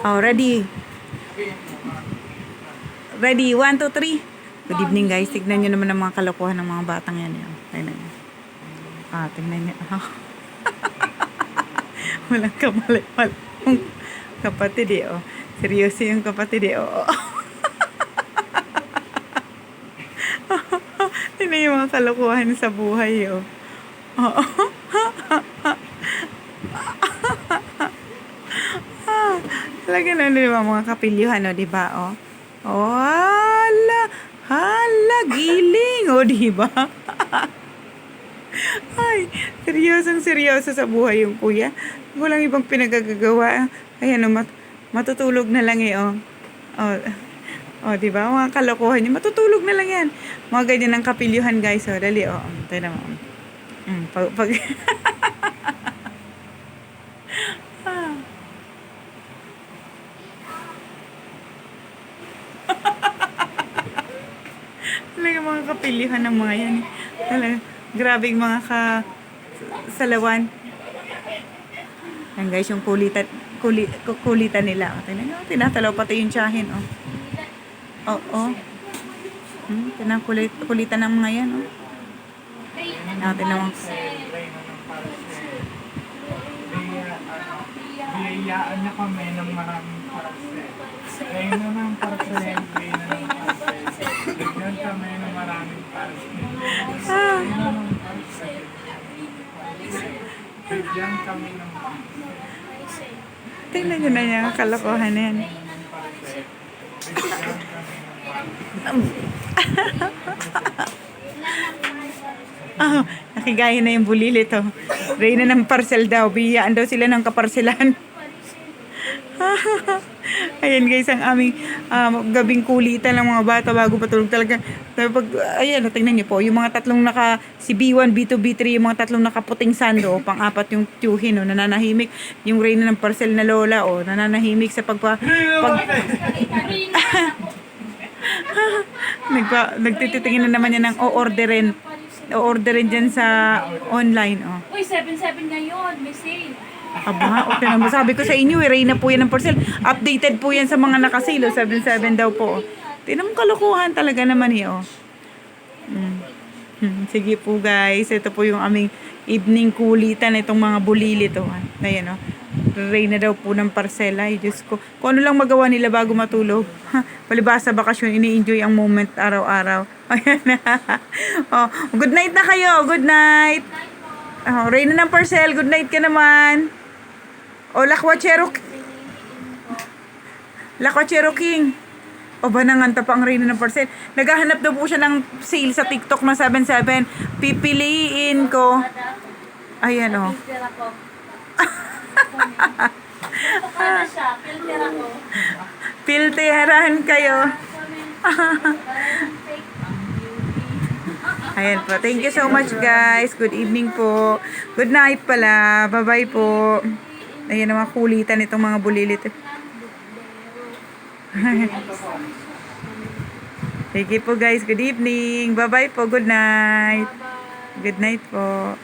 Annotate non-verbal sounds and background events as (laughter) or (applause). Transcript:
Oh, ready. Ready, one, two, three. Good evening guys. Tignan nyo naman ang mga kalokohan ng mga batang yan. Yan. Tignan nyo. Ah, tignan nyo. Ah. (laughs) Walang kamali. Walang kapatid eh. Oh. Seryoso yung kapatid eh. Oh. (laughs) Tignan yung mga kalokohan sa buhay. Oh. Oh. Talaga na di ba mga kapilyuhan, o, di ba, o? Oh, hala, hala, giling, o, di ba? (laughs) Ay, seryosong seryoso sa buhay yung kuya. Walang ibang pinagagagawa. Ayan, o, mat- matutulog na lang eh, o. O, o di ba? Mga kalokohan niya, matutulog na lang yan. Mga ganyan ang kapilyuhan, guys, o. Dali, o. Tayo naman. Mm, pag, pag, (laughs) Talaga mga kapilihan ng mga yan. Talaga, grabe yung mga ka salawan. Yan guys, yung kulitan, kuli, ku- kulitan nila. O, tingnan nyo, tinatalaw pati yung tiyahin. Oh. Oo. Oh, oh. Hmm, tinakulit, kulitan ng mga yan. Oh. Natin naman. Biyayaan na kami ng maraming parcel. Reyna ng parcel, Reyna ng parcel. Bigyan kami ng maraming parcel. Ah, tingnan nyo na yung kalokohan na yan. Ah, nakigaya na yung bulili to. Reyna ng parcel daw. Biyaan daw sila ng kaparselan. (laughs) ayan guys, ang aming um, gabing kulitan ng mga bata bago patulog talaga. Pag, ayan, tingnan niyo po, yung mga tatlong naka, si B1, B2, B3, yung mga tatlong nakaputing sando, o pang-apat yung tiyuhin, o, nananahimik. Yung Reyna ng parcel na lola, o, nananahimik sa pagpa, pag, (laughs) nagpa, nagtititingin na naman yan ng o-orderin. O-orderin dyan sa online, oh. Uy, 7-7 ngayon, may sale. Aba, okay naman. Sabi ko sa inyo, eh, Reyna po yan ng parcel. Updated po yan sa mga nakasilo. 7-7 daw po. Tinan mo kalokohan talaga naman eh, oh. Mm. Sige po guys, ito po yung aming evening kulitan itong mga bulilit oh. Ayan oh. Reyna daw po ng parcel. Ay, Diyos ko. Kung ano lang magawa nila bago matulog. (laughs) Palibasa bakasyon, ini-enjoy ang moment araw-araw. (laughs) Ayan na. (laughs) oh, good night na kayo. Good night. Oh, Reyna ng parcel, good night ka naman. O, Lakwachero. Lakwachero King. O ba nanganta pa ang Reyna ng parcel? Naghahanap daw po siya ng sale sa TikTok na 77. Pipiliin ko. Ayan o. Filter ako. (laughs) Pilterahan kayo. (laughs) Ayan po. Thank you so much guys. Good evening po. Good night pala. Bye-bye po. Ayan mga kulitan itong mga bulilit. (laughs) Thank you po guys. Good evening. Bye-bye po. Good night. Good night po.